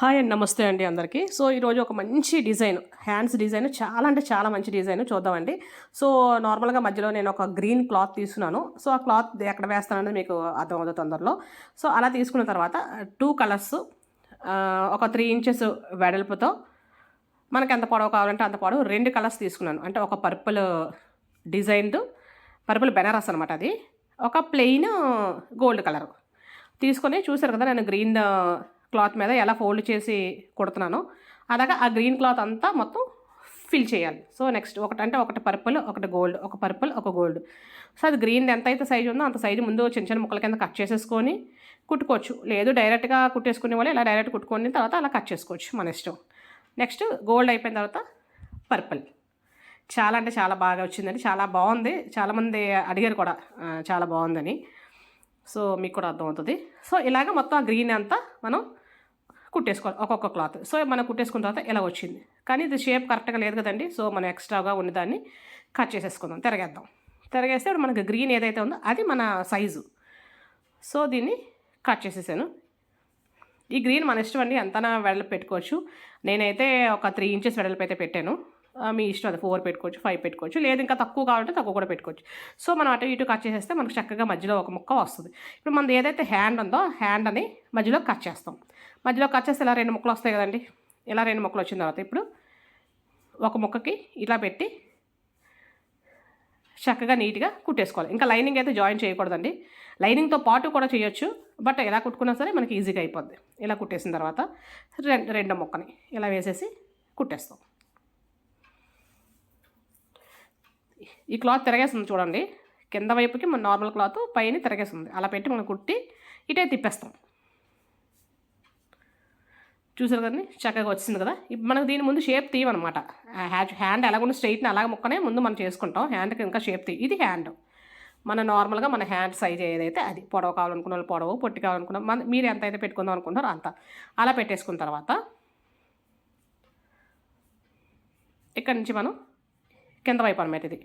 Hi అండి నమస్తే అండి అందరికీ. సో ఈరోజు ఒక మంచి డిజైన్ హ్యాండ్స్ డిజైన్ చాలా అంటే చాలా మంచి డిజైన్ చూద్దామండి. సో నార్మల్గా మధ్యలో నేను ఒక గ్రీన్ క్లాత్ తీసుకున్నాను. సో ఆ క్లాత్ ఎక్కడ వేస్తాననేది మీకు అర్థమవుతుంది తొందరలో. సో అలా తీసుకున్న తర్వాత టూ కలర్స్ ఒక త్రీ ఇంచెస్ వెడల్పుతో మనకి ఎంత పొడవు కావాలంటే అంత పొడవు రెండు కలర్స్ తీసుకున్నాను. అంటే ఒక పర్పుల్ డిజైన్డ్ పర్పుల్ బెనారస్ అనమాట అది. ఒక ప్లెయిన్ గోల్డ్ కలర్ తీసుకొని చూసారు కదా నేను గ్రీన్ క్లాత్ మీద ఎలా ఫోల్డ్ చేసి కుడుతున్నానో అలాగా ఆ గ్రీన్ క్లాత్ అంతా మొత్తం ఫిల్ చేయాలి. సో నెక్స్ట్ ఒకటి అంటే ఒకటి పర్పుల్ ఒకటి గోల్డ్ ఒక పర్పుల్ ఒక గోల్డ్. సో అది గ్రీన్ ఎంత అయితే సైజు ఉందో అంత సైజు ముందు చిన్న చిన్న ముక్కల కింద కట్ చేసేసుకొని కుట్టుకోవచ్చు. లేదు డైరెక్ట్గా కుట్టేసుకునే వాళ్ళు ఇలా డైరెక్ట్ కుట్టుకున్న తర్వాత అలా కట్ చేసుకోవచ్చు మన ఇష్టం. నెక్స్ట్ గోల్డ్ అయిపోయిన తర్వాత పర్పుల్. చాలా అంటే చాలా బాగా వచ్చిందండి. చాలా బాగుంది. చాలామంది అడిగారు కూడా చాలా బాగుందని. సో మీకు కూడా అర్థమవుతుంది. సో ఇలాగ మొత్తం ఆ గ్రీన్ అంతా మనం కుట్టేసుకోవాలి ఒక్కొక్క క్లాత్. సో మనం కుట్టేసుకున్న తర్వాత ఇలా వచ్చింది? కానీ ఇది షేప్ కరెక్ట్గా లేదు కదండి. సో మనం ఎక్స్ట్రాగా ఉన్నదాన్ని కట్ చేసేసుకుందాం తిరగేద్దాం. తిరగేస్తే మనకు మనకి గ్రీన్ ఏదైతే ఉందో అది మన సైజు. సో దీన్ని కట్ చేసేసాను. ఈ గ్రీన్ మన ఇష్టం అండి. ఎంతనా వెడలు పెట్టుకోవచ్చు. నేనైతే ఒక త్రీ ఇంచెస్ వెడల్పు అయితే పెట్టాను. మీ ఇష్టం అది ఫోర్ పెట్టుకోవచ్చు ఫైవ్ పెట్టుకోవచ్చు. లేదు ఇంకా తక్కువ కావాలంటే తక్కువ కూడా పెట్టుకోవచ్చు. సో మనం అటు ఇటు కట్ చేసేస్తే మనకు చక్కగా మధ్యలో ఒక ముక్క వస్తుంది. ఇప్పుడు మనది ఏదైతే హ్యాండ్ ఉందో హ్యాండ్ అని మధ్యలో కట్ చేస్తాం. మధ్యలో కట్ చేస్తే ఇలా రెండు ముక్కలు వస్తాయి కదండి. ఇలా రెండు ముక్కలు వచ్చిన తర్వాత ఇప్పుడు ఒక ముక్కకి ఇలా పెట్టి చక్కగా నీట్గా కుట్టేసుకోవాలి. ఇంకా లైనింగ్ అయితే జాయిన్ చేయకూడదండి. లైనింగ్తో పాటు కూడా చేయొచ్చు బట్ ఎలా కుట్టుకున్నా సరే మనకి ఈజీగా అయిపోద్ది. ఇలా కుట్టేసిన తర్వాత రెండు రెండు ముక్కని ఇలా వేసేసి కుట్టేస్తాం. ఈ క్లాత్ తిరగేస్తుంది చూడండి. కింద వైపుకి మన నార్మల్ క్లాత్ పైన తిరగేస్తుంది అలా పెట్టి మనం కుట్టి ఇటే తిప్పేస్తాం. చూసారు కదండి? చక్కగా వచ్చింది కదా? ఇప్పుడు మనకు దీని ముందు షేప్ తీయమనమాట హ్యాచ్ హ్యాండ్ ఎలాగుండి స్ట్రైట్ని అలాగ ముక్కనే ముందు మనం చేసుకుంటాం. హ్యాండ్కి ఇంకా షేప్ తీ ఇది హ్యాండ్. మన నార్మల్గా మన హ్యాండ్ సైజ్ ఏదైతే అది. పొడవు కావాలనుకున్న వాళ్ళు పొడవు పొట్టి కావాలనుకున్న మన మీరు ఎంత అయితే పెట్టుకుందాం అనుకుంటారో అంత. అలా పెట్టేసుకున్న తర్వాత ఇక్కడి నుంచి మనం కింద వైపు అనమాట ఇది.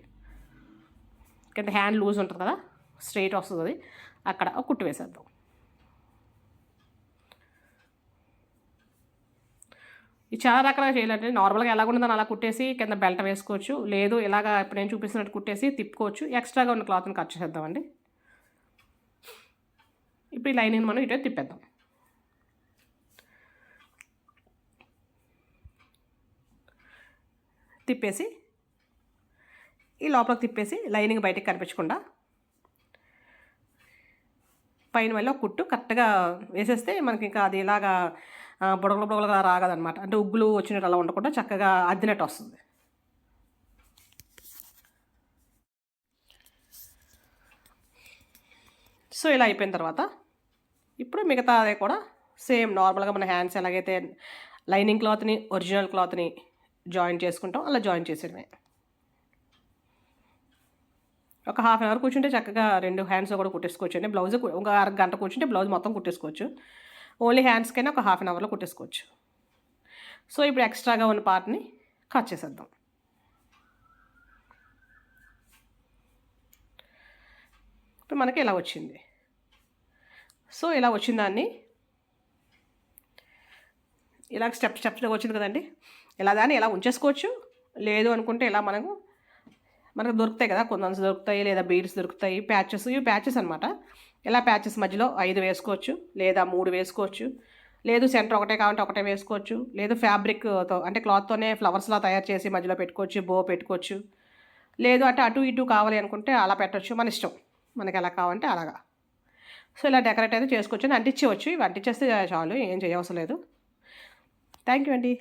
కింద హ్యాండ్ లూజ్ ఉంటుంది కదా స్ట్రైట్ వస్తుంది అది. అక్కడ ఒక కుట్టు వేసేద్దాం. ఇది చాలా రకాలుగా చేయాలంటే నార్మల్గా ఎలా ఉండదని అలా కుట్టేసి కింద బెల్ట్ వేసుకోవచ్చు. లేదు ఇలాగా ఇప్పుడు నేను చూపిస్తున్నట్టు కుట్టేసి తిప్పుకోవచ్చు. ఎక్స్ట్రాగా ఉన్న క్లాత్ని కట్ చేసేద్దామండి. ఇప్పుడు ఈ లైనింగ్ మనం ఇటే తిప్పేద్దాం. తిప్పేసి ఈ లోపలికి తిప్పేసి లైనింగ్ బయటకు కనిపించకుండా పైన మళ్ళీ ఒక కుట్టు కరెక్ట్గా వేసేస్తే మనకి ఇంకా అది ఇలాగా బుడగలు బుడగలుగా రాగదనమాట అంటే ఉగ్గులు వచ్చినట్టు అలా ఉండకుండా చక్కగా అద్దినట్టు వస్తుంది. సో ఇలా అయిపోయిన తర్వాత ఇప్పుడు మిగతా అదే కూడా సేమ్ నార్మల్గా మన హ్యాండ్స్ ఎలాగైతే లైనింగ్ క్లాత్ని ఒరిజినల్ క్లాత్ని జాయిన్ చేసుకుంటాం అలా జాయిన్ చేసేయడమే ఒక హాఫ్ అన్ అవర్ కూర్చుంటే చక్కగా రెండు హ్యాండ్స్ కూడా కుట్టేసుకోవచ్చు అండి. బ్లౌజ్ ఒక అర గంట కూర్చుంటే బ్లౌజ్ మొత్తం కుట్టేసుకోవచ్చు. ఓన్లీ హ్యాండ్స్కైనా ఒక హాఫ్ అన్ అవర్లో కుట్టేసుకోవచ్చు. సో ఇప్పుడు ఎక్స్ట్రాగా ఉన్న పార్ట్ని కట్ చేసేద్దాం. ఇప్పుడు మనకి ఇలా వచ్చింది. సో ఇలా వచ్చిన దాన్ని ఇలా స్టెప్ స్టెప్స్గా వచ్చింది కదండి. ఇలా దాన్ని ఇలా ఉంచేసుకోవచ్చు. లేదు అనుకుంటే ఇలా మనకు మనకు దొరుకుతాయి కదా కొందరు దొరుకుతాయి లేదా బీడ్స్ దొరుకుతాయి ప్యాచెస్ ఇవి ప్యాచెస్ అనమాట ఇలా ప్యాచెస్ మధ్యలో? ఐదు వేసుకోవచ్చు లేదా మూడు వేసుకోవచ్చు లేదు సెంటర్ ఒకటే కావాలంటే ఒకటే వేసుకోవచ్చు లేదు ఫ్యాబ్రిక్తో అంటే క్లాత్తోనే ఫ్లవర్స్లా తయారు చేసి మధ్యలో పెట్టుకోవచ్చు బో పెట్టుకోవచ్చు. లేదు అంటే అటు ఇటు కావాలి అనుకుంటే అలా పెట్టవచ్చు మన ఇష్టం. మనకి ఎలా కావాలంటే అలాగా. సో ఇలా డెకరేట్ అయితే చేసుకోవచ్చు అంటించవచ్చు ఇవి అంటించేస్తే చాలు ఏం చేయవసరం లేదు. థ్యాంక్ యూ అండి.